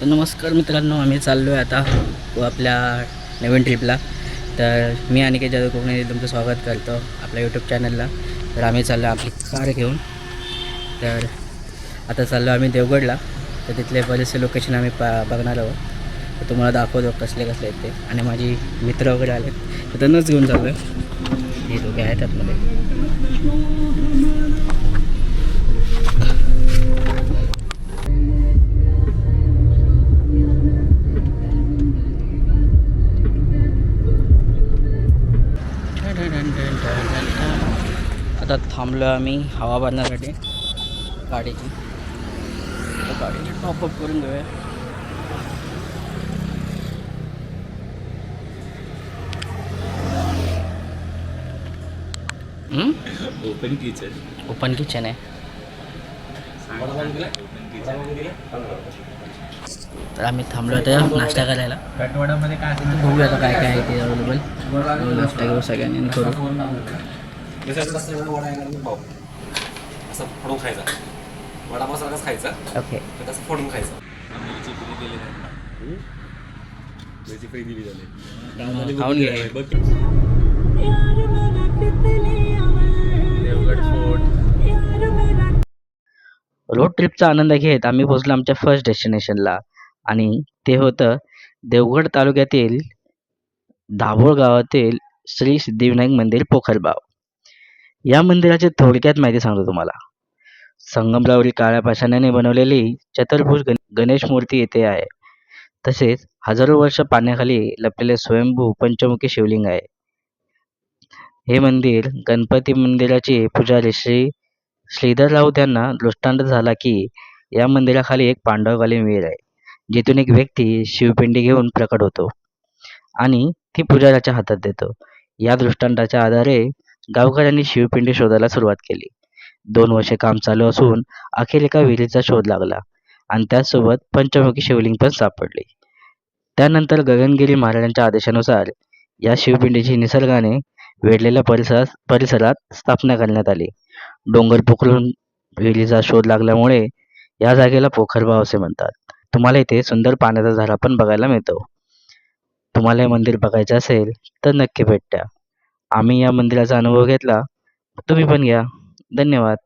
तर नमस्कार मित्रांनो आम्ही चाललो आहे आता आपल्या नवीन ट्रिपला तर मी आणि काही जादू कोकणी तुमचं स्वागत करतो आपल्या यूट्यूब चॅनलला तर आम्ही चाललो आपली कार घेऊन. तर आता चाललो आम्ही देवगडला. तर तिथले बरेचसे लोकेशन आम्ही पा बघणार आहोत. तर तुम्हाला दाखवतो कसले कसले आहेत ते. आणि माझी मित्र वगैरे आले तर त्यांनाच घेऊन चाललो आहे हे दोघे आहेत आतमध्ये. आता थांबलो आम्ही हवा भरण्यासाठी गाडीची. गाडीची टॉपअप करून घेऊया? ओपन किचन ओपन किचन आहे. तर आम्ही थांबलो आता नाश्ता करायला. बघूया आता काय काय आहे ते अवेलेबल नाश्ता घेऊ सगळ्यांनी पाव असं फोडून खायचा. वडापावसारखाच खायचा. ओके. तर तसं फोडून खायचा. खाऊन घे. देवगड फोर्ट रोड ट्रिपचा आनंद घेत आम्ही पोहोचलो आमच्या फर्स्ट डेस्टिनेशनला आणि ते होतं देवगड तालुक्यातील दाभोळ गावातील श्री सिद्धिविनायक मंदिर पोखरबाव. या मंदिराची थोडक्यात माहिती सांगतो तुम्हाला. संगमरावरील काळ्या पाषाणाने बनवलेली चतुर्भुज गणेश मूर्ती येथे आहे. तसेच हजारो वर्ष पाण्याखाली लपलेले स्वयंभू पंचमुखी शिवलिंग आहे. हे मंदिर गणपती मंदिराचे पुजारी श्री श्रीधर राऊत यांना दृष्टांत झाला की या मंदिराखाली एक पांडवकालीन विहीर आहे जिथून एक व्यक्ती शिवपिंडी घेऊन प्रकट होतो आणि ती पुजाऱ्याच्या हातात देतो. या दृष्टांताच्या आधारे गावकऱ्यांनी शिवपिंडी शोधायला सुरुवात केली. दोन वर्षे काम चालू असून अखेर एका विहिरीचा शोध लागला आणि त्यासोबत पंचमुखी शिवलिंग पण सापडले. त्यानंतर गगनगिरी महाराजांच्या आदेशानुसार या शिवपिंडीची निसर्गाने वेढलेल्या परिसरात परिसरात स्थापना करण्यात आली. डोंगर पोखरून विहिरीचा शोध लागल्यामुळे या जागेला पोखरबाव असे म्हणतात. तुम्हाला इथे सुंदर पाण्याचा झरा पण बघायला मिळतो. तुम्हाला हे मंदिर बघायचं असेल तर नक्की भेट द्या. आम्ही या मंदिराचा अनुभव घेतला. तुम्ही पण घ्या. धन्यवाद.